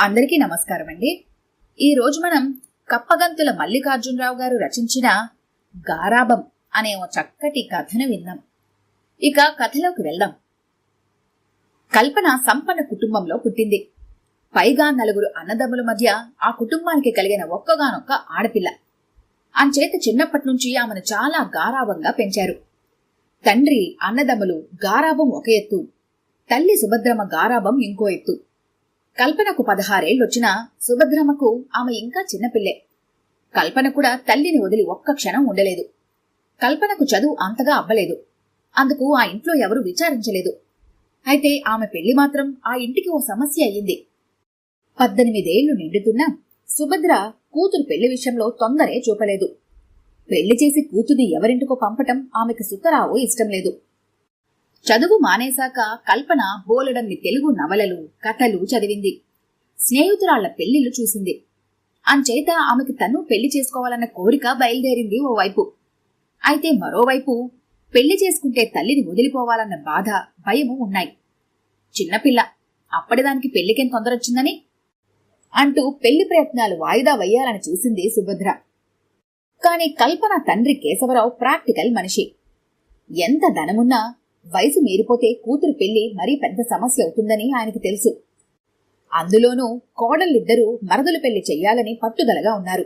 అందరికీ నమస్కారం అండి ఈరోజు మనం కప్పగంతుల మల్లికార్జునరావు గారు రచించిన గారాబం అనే ఓ చక్కటి కథను విన్నాం ఇక కథలోకి వెళ్దాం. కల్పన సంపన్న కుటుంబంలో పుట్టింది. పైగా నలుగురు అన్నదమ్ముల మధ్య ఆ కుటుంబానికి కలిగిన ఒక్కగానొక్క ఆడపిల్ల. అంచేత చిన్నప్పటి నుంచి ఆమెను చాలా గారాబంగా పెంచారు. తండ్రి అన్నదమ్ములు గారాబం ఒక ఎత్తు. తల్లి సుభద్రమ్మ గారాబం ఇంకో ఎత్తు. కల్పనకు పదహారేళ్ళొచ్చినా సుభద్రమ్మకు ఆమె ఇంకా చిన్నపిల్లే. కల్పన కూడా తల్లిని వదిలి ఒక్క క్షణం ఉండలేదు. కల్పనకు చదువు అంతగా అవ్వలేదు. అందుకు ఆ ఇంట్లో ఎవరూ విచారించలేదు. అయితే ఆమె పెళ్ళి మాత్రం ఆ ఇంటికి ఓ సమస్య అయ్యింది. పద్దెనిమిదేళ్ళు నిండుతున్నా సుభద్ర కూతురు పెళ్ళి విషయంలో తొందరే చూపలేదు. పెళ్ళి చేసి కూతుర్ని ఎవరింటికో పంపటం ఆమెకు సుతరావో ఇష్టం లేదు. చదువు మానేశాక కల్పన బోలెడన్ని తెలుగు నవలలు కథలు చదివింది. స్నేహితురాళ్ళ పెళ్ళిళ్ళు చూసింది. అంచేత ఆమెకి తను పెళ్ళి చేసుకోవాలన్న కోరిక బయలుదేరింది ఓవైపు. అయితే మరోవైపు పెళ్ళి చేసుకుంటే తల్లిని వదిలిపోవాలన్న బాధ భయము ఉన్నాయి. చిన్నపిల్ల అప్పటిదానికి పెళ్ళికేం తొందరొచ్చిందని? అంటూ పెళ్ళి ప్రయత్నాలు వాయిదా వేయాలని చూసింది సుభద్ర. కాని కల్పన తండ్రి కేశవరావు ప్రాక్టికల్ మనిషి. ఎంత ధనమున్నా వయసు మీరిపోతే కూతురు పెళ్ళి మరీ పెద్ద సమస్య అవుతుందని ఆయనకి తెలుసు. అందులోనూ కోడళ్ళిద్దరూ మరదలు పెళ్ళి చెయ్యాలని పట్టుదలగా ఉన్నారు.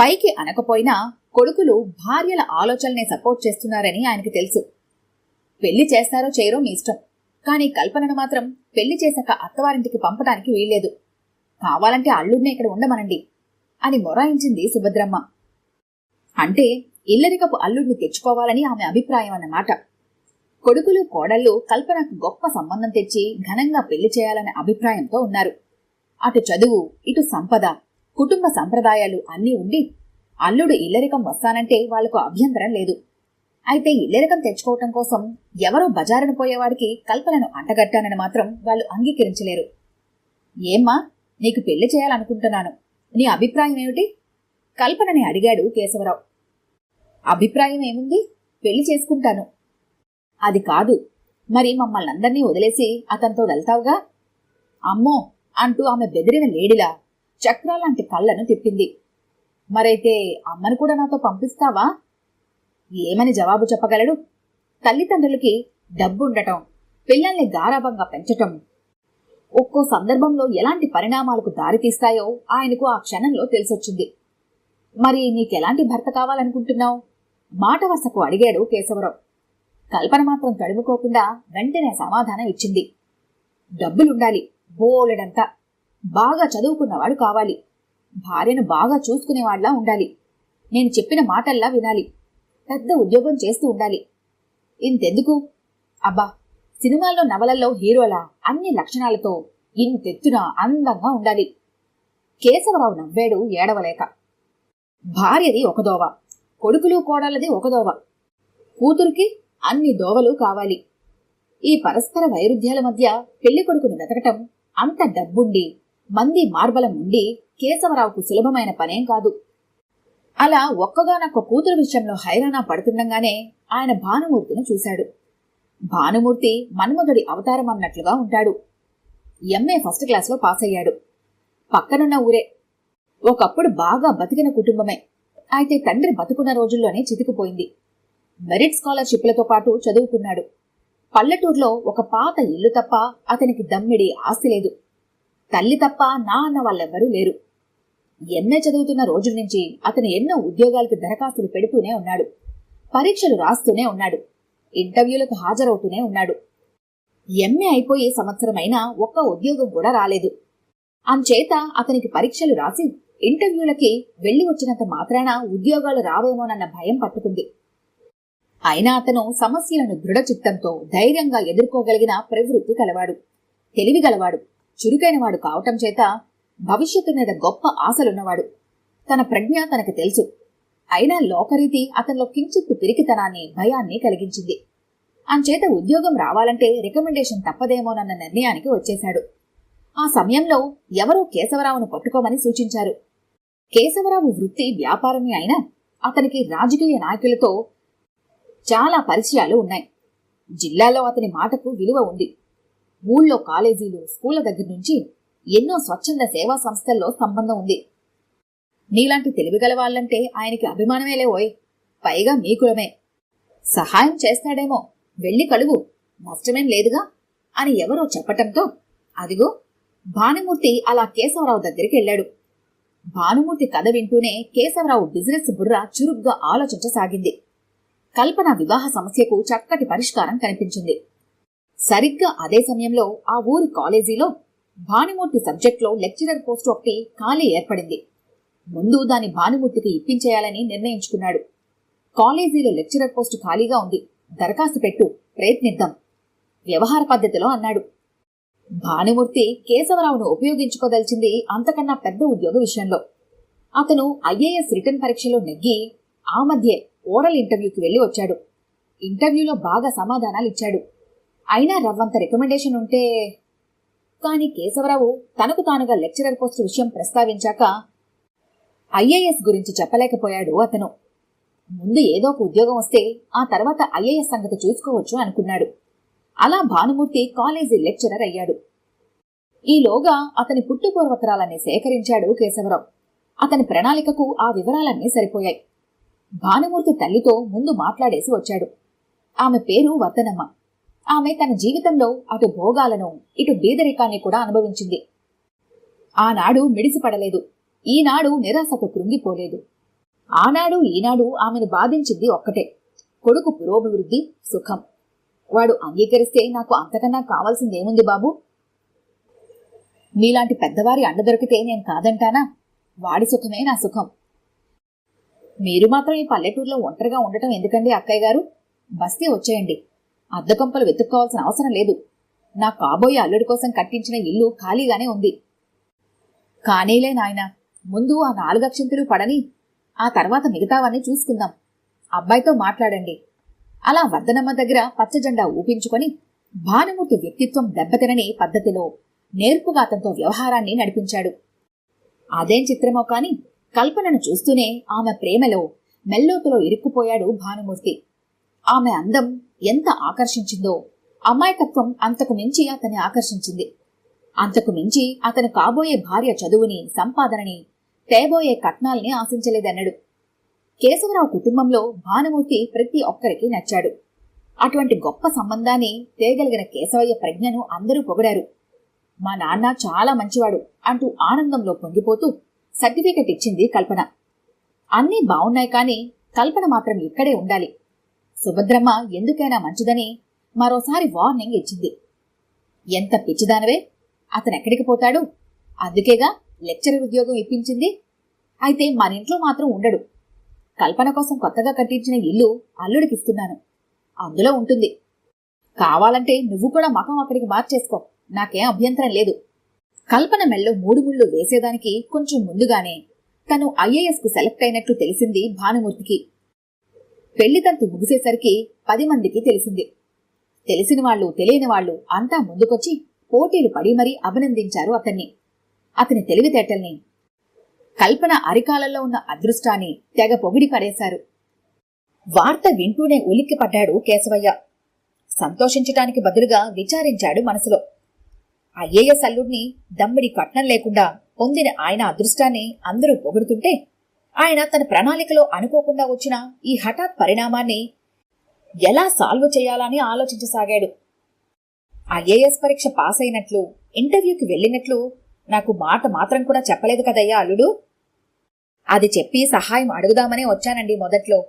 పైకి అనకపోయినా కొడుకులు భార్యల ఆలోచననే సపోర్ట్ చేస్తున్నారని ఆయనకి తెలుసు. పెళ్ళి చేస్తారో చేయరో మీ ఇష్టం. కానీ కల్పనను మాత్రం పెళ్ళి చేశాక అత్తవారింటికి పంపడానికి వీల్లేదు. కావాలంటే అల్లుడిని ఇక్కడ ఉండమనండి అని మొరాయించింది సుభద్రమ్మ. అంటే ఇల్లరికపు అల్లుడిని తెచ్చుకోవాలని ఆమె అభిప్రాయం అన్నమాట. కొడుకులు కోడళ్ళు కల్పనకు గొప్ప సంబంధం తెచ్చి ఘనంగా పెళ్ళి చేయాలనే అభిప్రాయంతో ఉన్నారు. అటు చదువు ఇటు సంపద కుటుంబ సంప్రదాయాలు అన్నీ ఉండి అల్లుడు ఇల్లరికం వస్తానంటే వాళ్ళకు అభ్యంతరం లేదు. అయితే ఇల్లరికం తెచ్చుకోవటం కోసం ఎవరో బజారును పోయేవాడికి కల్పనను అంటగట్టానని మాత్రం వాళ్ళు అంగీకరించలేరు. ఏమ్మా నీకు పెళ్ళి చేయాలనుకుంటున్నాను. నీ అభిప్రాయం ఏమిటి? కల్పనని అడిగాడు కేశవరావు. అభిప్రాయం ఏముంది? పెళ్ళి చేసుకుంటాను. అది కాదు. మరి మమ్మల్ని అందరినీ వదిలేసి అతనితో వెళ్తావుగా? అమ్మో! అంటూ ఆమె బెదిరిన లేడిలా చక్రాలాంటి కళ్ళను తిప్పింది. మరైతే అమ్మను కూడా నాతో పంపిస్తావా? ఏమని జవాబు చెప్పగలడు? తల్లిదండ్రులకి డబ్బుండటం పిల్లల్ని గారాభంగా పెంచటం ఒక్కో సందర్భంలో ఎలాంటి పరిణామాలకు దారితీస్తాయో ఆయనకు ఆ క్షణంలో తెలిసొచ్చింది. మరి నీకెలాంటి భర్త కావాలనుకుంటున్నావు? మాట వరుసకు అడిగాడు కేశవరావు. కల్పన మాత్రం తడుముకోకుండా వెంటనే సమాధానం ఇచ్చింది. డబ్బులుండాలి బోలెడంతా. బాగా చదువుకున్నవాడు కావాలి. భార్యను బాగా చూసుకునేవాళ్ళా ఉండాలి. నేను చెప్పిన మాటల్లా వినాలి. పెద్ద ఉద్యోగం చేస్తూ ఉండాలి. ఇంతెందుకు? అబ్బా సినిమాల్లో నవలల్లో హీరోలా అన్ని లక్షణాలతో ఇంతెత్తున అందంగా ఉండాలి. కేశవరావు నవ్వాడు ఏడవలేక. భార్యది ఒక దోవ కొడుకులు కోడలది ఒక దోవ. కూతురికి అన్ని దోవలు కావాలి. ఈ పరస్పర వైరుధ్యాల మధ్య పెళ్ళి కొడుకును వెతకటం అంత డబ్బుండి మంది మార్బలం ఉండి కేశవరావుకు సులభమైన పనేం కాదు. అలా ఒక్కగానొక్క కూతురు విషయంలో హైరానా పడుతుండగానే ఆయన భానుమూర్తిని చూశాడు. భానుమూర్తి మన్మధుడి అవతారం అన్నట్లుగా ఉంటాడు. ఎంఏ ఫస్ట్ క్లాస్లో పాస్ అయ్యాడు పక్కనున్న ఊరే. ఒకప్పుడు బాగా బతికిన కుటుంబమే. అయితే తండ్రి బతుకున్న రోజుల్లోనే చితికిపోయింది. మెరిట్ స్కాలర్షిప్లతో పాటు చదువుకున్నాడు. పల్లెటూరులో ఒక పాత ఇల్లు తప్ప అతనికి దమ్మిడి ఆస్తి లేదు. తల్లి తప్ప నా అన్న వాళ్ళెవ్వరూ లేరు. ఎంఏ చదువుతున్న రోజుల నుంచి అతను ఎన్నో ఉద్యోగాలకు దరఖాస్తులు పెడుతూనే ఉన్నాడు. పరీక్షలు రాస్తూనే ఉన్నాడు. ఇంటర్వ్యూలకు హాజరవుతూనే ఉన్నాడు. ఎంఏ అయిపోయే సంవత్సరమైనా ఒక్క ఉద్యోగం కూడా రాలేదు. అంచేత అతనికి పరీక్షలు రాసి ఇంటర్వ్యూలకి వెళ్ళి వచ్చినంత మాత్రాన ఉద్యోగాలు రావేమోనన్న భయం పట్టుకుంది. అయినా అతను సమస్యలను దృఢచిత్తంతో ధైర్యంగా ఎదుర్కోగలిగిన ప్రవృత్తి కలవాడు. తెలివి గలవాడు చురుకైనవాడు కావటం చేత భవిష్యత్తు మీద గొప్ప ఆశలున్నవాడు. తన ప్రజ్ఞ తనకు తెలుసు. అయినా లోకరీతి అతనిలో కించిత్తు పిరికితనాన్ని భయాన్ని కలిగించింది. అంచేత ఉద్యోగం రావాలంటే రికమెండేషన్ తప్పదేమోనన్న నిర్ణయానికి వచ్చేశాడు. ఆ సమయంలో ఎవరో కేశవరావును పట్టుకోమని సూచించారు. కేశవరావు వృత్తి వ్యాపారమే అయినా అతనికి రాజకీయ నాయకులతో చాలా పరిచయాలు ఉన్నాయి. జిల్లాలో అతని మాటకు విలువ ఉంది. ఊళ్ళో కాలేజీలు స్కూళ్ళ దగ్గర నుంచి ఎన్నో స్వచ్ఛంద సేవా సంస్థల్లో సంబంధం ఉంది. నీలాంటి తెలివిగల వాళ్ళంటే ఆయనకి అభిమానమేలే ఓయ్. పైగా మీ కులమే సహాయం చేస్తాడేమో. వెళ్ళి కలువు. నష్టమేం లేదుగా? అని ఎవరో చెప్పటంతో అదిగో భానుమూర్తి అలా కేశవరావు దగ్గరికి వెళ్ళాడు. భానుమూర్తి కథ వింటూనే కేశవరావు బిజినెస్ బుర్ర చురుగ్గా ఆలోచించసాగింది. కల్పన వివాహ సమస్యకు చక్కటి పరిష్కారం కనిపించింది. సరిగ్గా అదే సమయంలో ఆ ఊరి కాలేజీలో భానుమూర్తి సబ్జెక్ట్లో లెక్చరర్ పోస్ట్ ఒకటి ఖాళీ ఏర్పడింది. ముందు దాని భానుమూర్తికి ఇప్పించేయాలని నిర్ణయించుకున్నాడు. కాలేజీలో లెక్చరర్ పోస్టు ఖాళీగా ఉంది. దరఖాస్తు పెట్టు ప్రయత్నిద్దాం. వ్యవహార పద్ధతిలో అన్నాడు. భానుమూర్తి కేశవరావును ఉపయోగించుకోదలిచింది అంతకన్నా పెద్ద ఉద్యోగ విషయంలో. అతను ఐఏఎస్ రిటర్న్ పరీక్షలో నెగ్గి ఆ మధ్యే ఓరల్ ఇంటర్వ్యూకి వెళ్ళి వచ్చాడు. ఇంటర్వ్యూలో బాగా సమాధానాలు ఇచ్చాడు. అయినా రవ్వంత రికమెండేషన్ ఉంటే కానీ కేశవరావు తనకు తానుగా లెక్చరర్ పోస్ట్ విషయం ప్రస్తావించాక ఐఏఎస్ గురించి చెప్పలేకపోయాడు అతను. ముందు ఏదో ఒక ఉద్యోగం వస్తే ఆ తర్వాత ఐఏఎస్ సంగతి చూసుకోవచ్చు అనుకున్నాడు. అలా భానుమూర్తి కాలేజీ లెక్చరర్ అయ్యాడు. ఈలోగా అతని పుట్టుపూర్వతరాలన్నీ సేకరించాడు కేశవరావు. అతని ప్రణాళికకు ఆ వివరాలన్నీ సరిపోయాయి. భానుమూర్తి తల్లితో ముందు మాట్లాడేసి వచ్చాడు. ఆమె పేరు వర్ధనమ్మ ఆమె తన జీవితంలో అటు భోగాలను ఇటు బీదరికాన్ని కూడా అనుభవించింది. ఆనాడు మిడిసిపడలేదు. ఈనాడు నిరాశకు కృంగిపోలేదు. ఆనాడు ఈనాడు ఆమెను బాధించింది ఒక్కటే. కొడుకు పురోభివృద్ధి సుఖం. వాడు అంగీకరిస్తే నాకు అంతకన్నా కావాల్సిందేముంది బాబు? మీలాంటి పెద్దవారి అండ దొరికితే నేను కాదంటానా? వాడి సుఖమే నా సుఖం. మీరు మాత్రం ఈ పల్లెటూరులో ఒంటరిగా ఉండటం ఎందుకండి అక్కయ్య గారు? బస్తీ వచ్చేయండి. అద్దకంపలు వెతుక్కోవాల్సిన అవసరం లేదు. నా కాబోయే అల్లుడి కోసం కట్టించిన ఇల్లు ఖాళీగానే ఉంది. కానీలే నాయనా ముందు ఆ నాలుగక్షంతులు పడని ఆ తర్వాత మిగతావన్నీ చూసుకుందాం. అబ్బాయితో మాట్లాడండి. అలా వర్ధనమ్మ దగ్గర పచ్చజెండా ఊపించుకొని భానుమూర్తి వ్యక్తిత్వం దెబ్బతినని పద్ధతిలో నేర్పుగా అతనితో వ్యవహారాన్ని నడిపించాడు. అదేం చిత్రమో కాని కల్పనను చూస్తూనే ఆమె ప్రేమలో మెల్లోతులో ఇరుక్కుపోయాడు భానుమూర్తి. ఆమె అందం ఎంత ఆకర్షించిందో అమాయకత్వం అంతకు మించి అతన్ని ఆకర్షించింది. అంతకు మించి అతను కాబోయే భార్య చదువుని సంపాదనని తేబోయే కట్నాల్ని ఆశించలేదన్నాడు. కేశవరావు కుటుంబంలో భానుమూర్తి ప్రతి ఒక్కరికి నచ్చాడు. అటువంటి గొప్ప సంబంధాన్ని తేగలిగిన కేశవయ్య ప్రజ్ఞను అందరూ పొగిడారు. మా నాన్న చాలా మంచివాడు అంటూ ఆనందంలో పొంగిపోతూ సర్టిఫికెట్ ఇచ్చింది కల్పన. అన్నీ బావున్నాయి కానీ కల్పన మాత్రం ఇక్కడే ఉండాలి. సుభద్రమ్మ ఎందుకైనా మంచిదని మరోసారి వార్నింగ్ ఇచ్చింది. ఎంత పిచ్చిదానవే! అతనెక్కడికి పోతాడు? అందుకేగా లెక్చరర్ ఉద్యోగం ఇప్పించింది? అయితే మన ఇంట్లో మాత్రం ఉండడు. కల్పన కోసం కొత్తగా కట్టించిన ఇల్లు అల్లుడికిస్తున్నాను అందులో ఉంటుంది. కావాలంటే నువ్వు కూడా మకం అక్కడికి మార్చేసుకో. నాకేం అభ్యంతరం లేదు. కల్పన మెల్లో మూడు ముళ్ళు వేసేదానికి కొంచెం ముందుగానే తను ఐఏఎస్కు సెలెక్ట్ అయినట్లు తెలిసింది భానుమూర్తికి. పెళ్ళితంతు ముగిసేసరికి పది మందికి తెలిసింది. తెలిసిన వాళ్ళు తెలియని వాళ్ళు అంతా ముందుకొచ్చి పోటీలు పడి మరీ అభినందించారు అతన్ని. అతని తెలివితేటల్ని కల్పన అరికాలలో ఉన్న అదృష్టాన్ని తెగ పొగిడి పడేశారు. వార్త వింటూనే ఉలిక్కిపడ్డాడు కేశవయ్య. సంతోషించటానికి బదులుగా విచారించాడు మనసులో. ఐఏఎస్ అల్లుడిని దమ్మిడి కట్నం లేకుండా పొందిన ఆయన అదృష్టాన్ని అందరూ పొగుడుతుంటే ఆయన తన ప్రణాళికలో అనుకోకుండా వచ్చిన ఈ హఠాత్ పరిణామాన్ని ఎలా సాల్వ్ చేయాలని ఆలోచించసాగాడు. ఐఏఎస్ పరీక్ష పాస్ అయినట్లు ఇంటర్వ్యూకి వెళ్ళినట్లు నాకు మాట మాత్రం కూడా చెప్పలేదు కదయ్యా అల్లుడు. అది చెప్పి సహాయం అడుగుదామనే వచ్చానండి మొదట్లో.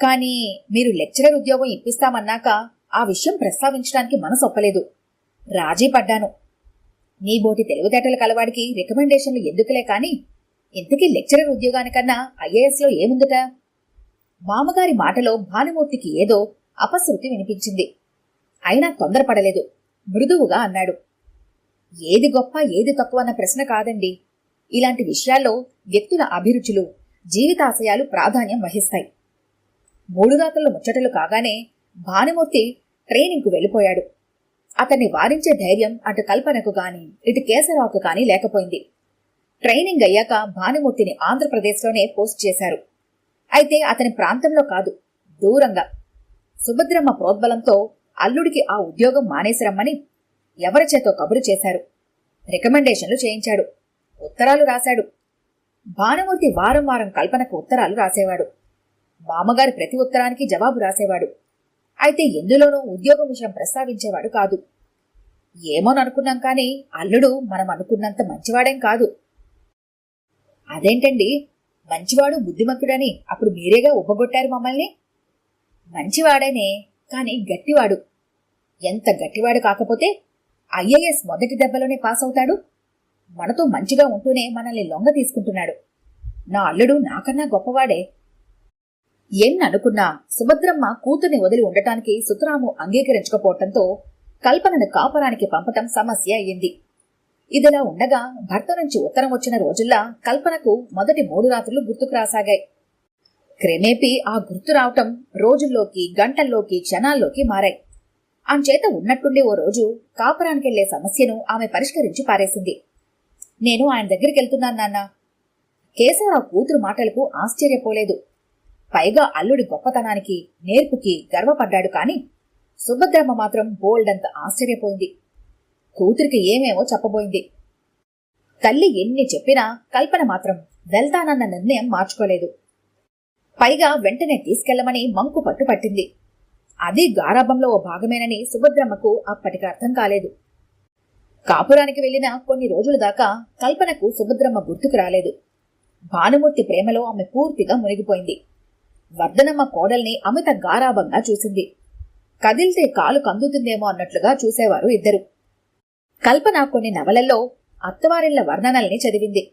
కానీ మీరు లెక్చరర్ ఉద్యోగం ఇప్పిస్తామన్నాక ఆ విషయం ప్రస్తావించడానికి మనసు ఒప్పలేదు. రాజీ పడ్డాను. నీ బోటి తెలివితేటల కలవాడికి రికమెండేషన్లు ఎందుకులే కాని ఇంతకీ లెక్చరర్ ఉద్యోగానికన్నా ఐఏఎస్లో ఏముందట? మామగారి మాటలో భానుమూర్తికి ఏదో అపశృతి వినిపించింది. అయినా తొందరపడలేదు. మృదువుగా అన్నాడు. ఏది గొప్ప ఏది తక్కువ అన్న ప్రశ్న కాదండి. ఇలాంటి విషయాల్లో వ్యక్తుల అభిరుచులు జీవితాశయాలు ప్రాధాన్యం వహిస్తాయి. మూడు రాత్రుల ముచ్చటలు కాగానే భానుమూర్తి ట్రైనింగ్కు వెళ్ళిపోయాడు. అతన్ని వారించే ధైర్యం అటు కల్పనకు గాని ఇటు కేసరావుకు గాని లేకపోయింది. ట్రైనింగ్ అయ్యాక భానుమూర్తిని ఆంధ్రప్రదేశ్లోనే పోస్ట్ చేశారు. అయితే అతని ప్రాంతంలో కాదు దూరంగా. సుభద్రమ్మ ప్రోద్బలంతో అల్లుడికి ఆ ఉద్యోగం మానేసిరమ్మని ఎవరి చేతో కబురు చేశారు? రికమెండేషన్లు చేయించాడు. ఉత్తరాలు రాశాడు. భానుమూర్తి వారం వారం కల్పనకు ఉత్తరాలు రాసేవాడు. మామగారి ప్రతి ఉత్తరానికి జవాబు రాసేవాడు. అయితే ఎందులోనూ ఉద్యోగం విషయం ప్రస్తావించేవాడు కాదు. ఏమోననుకున్నాం కానీ అల్లుడు మనం అనుకున్నంత మంచివాడేం కాదు. అదేంటండి? మంచివాడు బుద్ధిమంతుడని అప్పుడు మీరేగా ఉబ్బగొట్టారు మమ్మల్ని? మంచివాడనే కాని గట్టివాడు. ఎంత గట్టివాడు కాకపోతే ఐఏఎస్ మొదటి దెబ్బలోనే పాస్ అవుతాడు మనతో మంచిగా ఉంటూనే మనల్ని లొంగ తీసుకుంటున్నాడు. నా అల్లుడు నాకన్నా గొప్పవాడే ఎన్ననుకున్నా సుభద్రమ్మ కూతుర్ని వదిలి ఉండటానికి సుతరాము అంగీకరించకపోవటంతో కల్పనను కాపరానికి పంపటం సమస్య అయ్యింది. ఇదిలా ఉండగా భర్త నుంచి ఉత్తరం వచ్చిన రోజుల్లా కల్పనకు మొదటి మూడు రాత్రులు గుర్తుకు రాసాగాయి. క్రమేపీ ఆ గుర్తు రావటం రోజుల్లోకి గంటల్లోకి క్షణాల్లోకి మారాయి. అంచేత ఉన్నట్టుండి ఓ రోజు కాపురానికెళ్ళే సమస్యను ఆమె పరిష్కరించి పారేసింది. నేను ఆయన దగ్గరికి వెళ్తున్నాను నాన్న. కేశవరావు కూతురు మాటలకు ఆశ్చర్యపోలేదు. పైగా అల్లుడి గొప్పతనానికి నేర్పుకి గర్వపడ్డాడు కాని సుభద్రమ్మ మాత్రం బోల్డంత ఆశ్చర్యపోయింది. కూతురికి ఏమేమో చెప్పబోయింది. తల్లి ఎన్ని చెప్పినా కల్పన మాత్రం వెళ్తానన్న నిర్ణయం మార్చుకోలేదు. పైగా వెంటనే తీసుకెళ్ళమని మంకు పట్టుపట్టింది. అది గారాభంలో ఓ భాగమేనని సుభద్రమ్మకు అప్పటికి అర్థం కాలేదు. కాపురానికి వెళ్ళిన కొన్ని రోజుల దాకా కల్పనకు సుభద్రమ్మ గుర్తుకు రాలేదు. భానుమూర్తి ప్రేమలో ఆమె పూర్తిగా మునిగిపోయింది. వర్ధనమ్మ కోడల్ని అమిత గారాభంగా చూసింది. కదిల్తే కాలు కందుతుందేమో అన్నట్లుగా చూసేవారు ఇద్దరు. కల్పన కొన్ని నవలల్లో అత్తవారిళ్ళ వర్ణనల్ని చదివింది.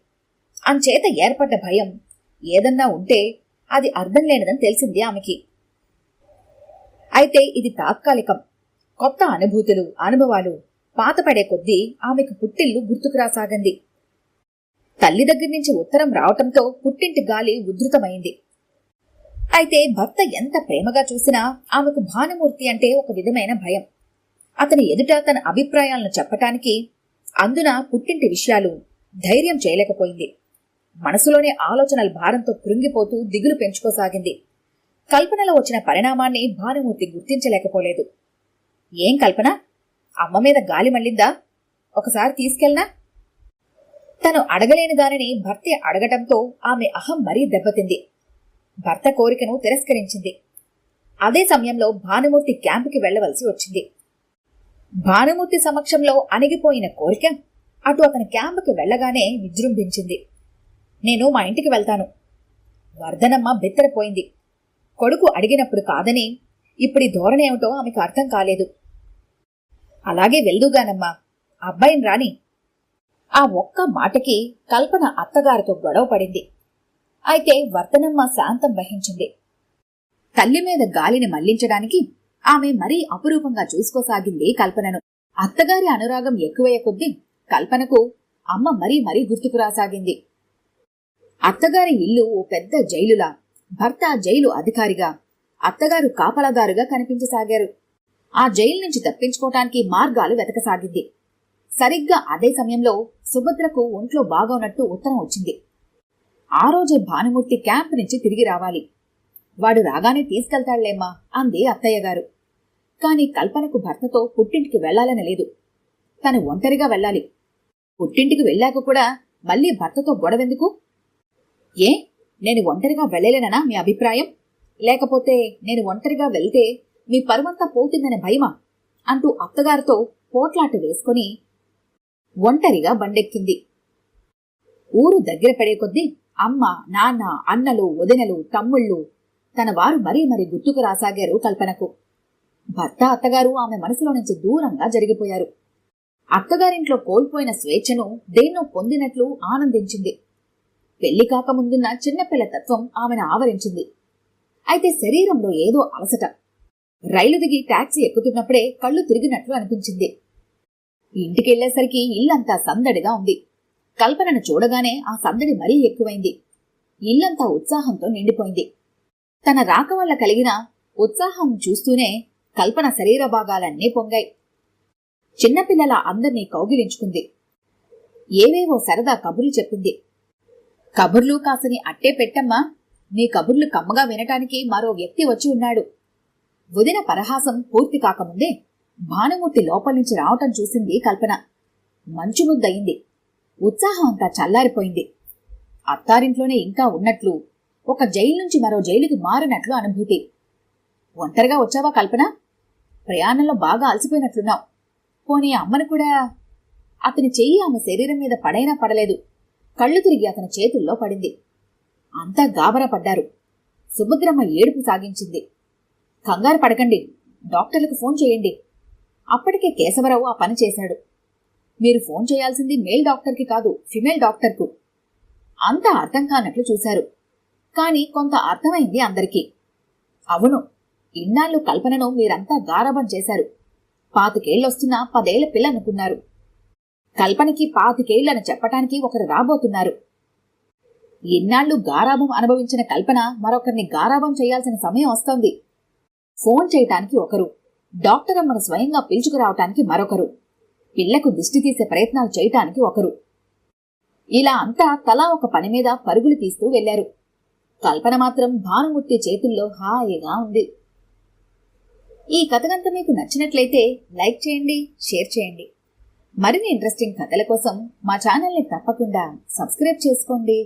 అంచేత ఏర్పడ్డ భయం ఏదన్నా ఉంటే అది అర్థం లేనిదని తెలిసింది ఆమెకి. అయితే ఇది తాత్కాలికం. కొత్త అనుభూతులు అనుభవాలు పాతపడే కొద్దీ ఆమెకు పుట్టిల్లు గుర్తుకు రాసాగింది. తల్లి దగ్గర నుంచి ఉత్తరం రావటంతో పుట్టింటి గాలి ఉధృతమైంది. అయితే భర్త ఎంత ప్రేమగా చూసినా ఆమెకు భానుమూర్తి అంటే ఒక విధమైన భయం. అతని ఎదుట తన అభిప్రాయాలను చెప్పటానికి అందున పుట్టింటి విషయాలు ధైర్యం చేయలేకపోయింది. మనసులోనే ఆలోచనల భారంతో కృంగిపోతూ దిగులు పెంచుకోసాగింది. కల్పనలో వచ్చిన పరిణామాన్ని భానుమూర్తి గుర్తించలేకపోలేదు. ఏం కల్పన? అమ్మ మీద గాలి మళ్ళిందా? ఒకసారి తీసుకెళ్ళనా? తను అడగలేని దానిని భర్త అడగటంతో ఆమె అహం మరీ దెబ్బతింది. భర్త కోరికను తిరస్కరించింది. అదే సమయంలో భానుమూర్తి క్యాంపుకి వెళ్ళవలసి వచ్చింది. భానుమూర్తి సమక్షంలో అణిగిపోయిన కోరిక అటు అతని క్యాంపుకి వెళ్ళగానే విజృంభించింది. నేను మా ఇంటికి వెళ్తాను. వర్ధనమ్మ బిత్తరపోయింది. కొడుకు అడిగినప్పుడు కాదని ఇప్పుడి ధోరణేమిటో ఆమెకు అర్థం కాలేదు. అలాగే వెళ్దుగానమ్మా అబ్బాయిని రాని. ఆ ఒక్క మాటకి కల్పన అత్తగారితో గొడవ పడింది. అయితే వర్తనమ్మ శాంతం వహించింది. తల్లి మీద గాలిని మళ్ళించడానికి ఆమె మరీ అపురూపంగా చూసుకోసాగింది కల్పనను. అత్తగారి అనురాగం ఎక్కువయ్యే కొద్దీ కల్పనకు అమ్మ మరీ మరీ గుర్తుకు రాసాగింది. అత్తగారి ఇల్లు ఓ పెద్ద జైలులా. భర్త జైలు అధికారిగా అత్తగారు కాపలాదారుగా కనిపించసాగారు. ఆ జైలు నుంచి తప్పించుకోవటానికి మార్గాలు వెతకసాగింది. సరిగ్గా అదే సమయంలో సుభద్రకు ఒంట్లో బాగోనట్టు ఉత్తరం వచ్చింది. ఆ రోజే భానుమూర్తి క్యాంప్ నుంచి తిరిగి రావాలి. వాడు రాగానే తీసుకెళ్తాళ్ళేమ్మా అంది అత్తయ్య గారు. కాని కల్పనకు భర్తతో పుట్టింటికి వెళ్ళాలని లేదు. తను ఒంటరిగా వెళ్ళాలి. పుట్టింటికి వెళ్ళాక కూడా మళ్ళీ భర్తతో గొడవెందుకు? ఏ? నేను ఒంటరిగా వెళ్ళలేననా మీ అభిప్రాయం? లేకపోతే నేను ఒంటరిగా వెళ్తే మీ పరువంతా పోతుందనే భయమా? అంటూ అత్తగారితో పోట్లాట వేసుకుని ఒంటరిగా బండెక్కింది. ఊరు దగ్గర పడే కొద్దీ అమ్మ నాన్న అన్నలు వదినలు తమ్ముళ్ళు. తన వారు మరీ మరీ గుర్తుకు రాసాగారు కల్పనకు. భర్త అత్తగారు ఆమె మనసులో నుంచి దూరంగా జరిగిపోయారు. అత్తగారింట్లో కోల్పోయిన స్వేచ్ఛను దేన్నో పొందినట్లు ఆనందించింది. పెళ్ళి కాకముందున్న చిన్నపిల్ల తత్వం ఆమెను ఆవరించింది. అయితే శరీరంలో ఏదో అలసట. రైలు దిగి టాక్సీ ఎక్కుతున్నప్పుడే కళ్ళు తిరిగినట్లు అనిపించింది. ఇంటికెళ్ళేసరికి ఇల్లంతా సందడిగా ఉంది. కల్పనను చూడగానే ఆ సందడి మరీ ఎక్కువైంది. ఇల్లంతా ఉత్సాహంతో నిండిపోయింది. తన రాక వల్ల కలిగిన ఉత్సాహం చూస్తూనే కల్పన శరీర భాగాలన్నీ పొంగాయి. చిన్నపిల్లల అందర్నీ కౌగిలించుకుంది. ఏవేవో సరదా కబుర్లు చెప్పింది. కబుర్లు కాసని అట్టే పెట్టమ్మా నీ కబుర్లు కమ్మగా వినటానికి మరో వ్యక్తి వచ్చి ఉన్నాడు. వదిన పరహాసం పూర్తి కాకముందే భానుమూర్తి లోపలి నుంచి రావటం చూసింది కల్పన. మంచు ముద్దయింది ఉత్సాహం అంతా చల్లారిపోయింది. అత్తారింట్లోనే ఇంకా ఉన్నట్లు ఒక జైలు నుంచి మరో జైలుకి మారినట్లు అనుభూతి. ఒంటరిగా వచ్చావా కల్పన? ప్రయాణంలో బాగా అలసిపోయినట్లున్నావు. పోనీ అమ్మను కూడా? అతని చెయ్యి ఆమె శరీరం మీద పడైనా పడలేదు. కళ్ళు తిరిగి అతని చేతుల్లో పడింది. అంతా గాబరా పడ్డారు. సుభద్రమ్మ ఏడుపు సాగించింది. కంగారు పడకండి. డాక్టర్లకు ఫోన్ చేయండి. అప్పటికే కేశవరావు ఆ పని చేశాడు. మీరు ఫోన్ చేయాల్సింది మేల్ డాక్టర్కి కాదు ఫిమేల్ డాక్టర్కు. అంతా అర్థం కానట్లు చూశారు. కాని కొంత అర్థమైంది అందరికీ. అవును ఇన్నాళ్ళు కల్పనను మీరంతా గారాబం చేశారు. పాతికేళ్ళొస్తున్నా పదేళ్ళ పిల్లనుకున్నారు. కల్పనకి పాతికేళ్ళను చెప్పటానికి ఒకరు రాబోతున్నారు. ఇన్నాళ్ళు గారాబం అనుభవించిన కల్పన మరొకరిని గారాబం చేయాల్సిన సమయం వస్తోంది. ఫోన్ చేయటానికి ఒకరు డాక్టర్ అమ్మను స్వయంగా పిలుచుకురావటానికి మరొకరు. పిల్లకు దిష్టి తీసే ప్రయత్నాలు చేయటానికి ఒకరు. ఇలా అంతా తలా ఒక పని మీద పరుగులు తీస్తూ వెళ్ళారు కల్పన మాత్రం భానుమూర్తి చేతుల్లో హాయిగా ఉంది. ఈ కథ కనుక మీకు నచ్చినట్లయితే లైక్ చేయండి షేర్ చేయండి. మరిన్ని ఇంట్రెస్టింగ్ కథల కోసం మా ఛానల్ని తప్పకుండా సబ్స్క్రైబ్ చేసుకోండి.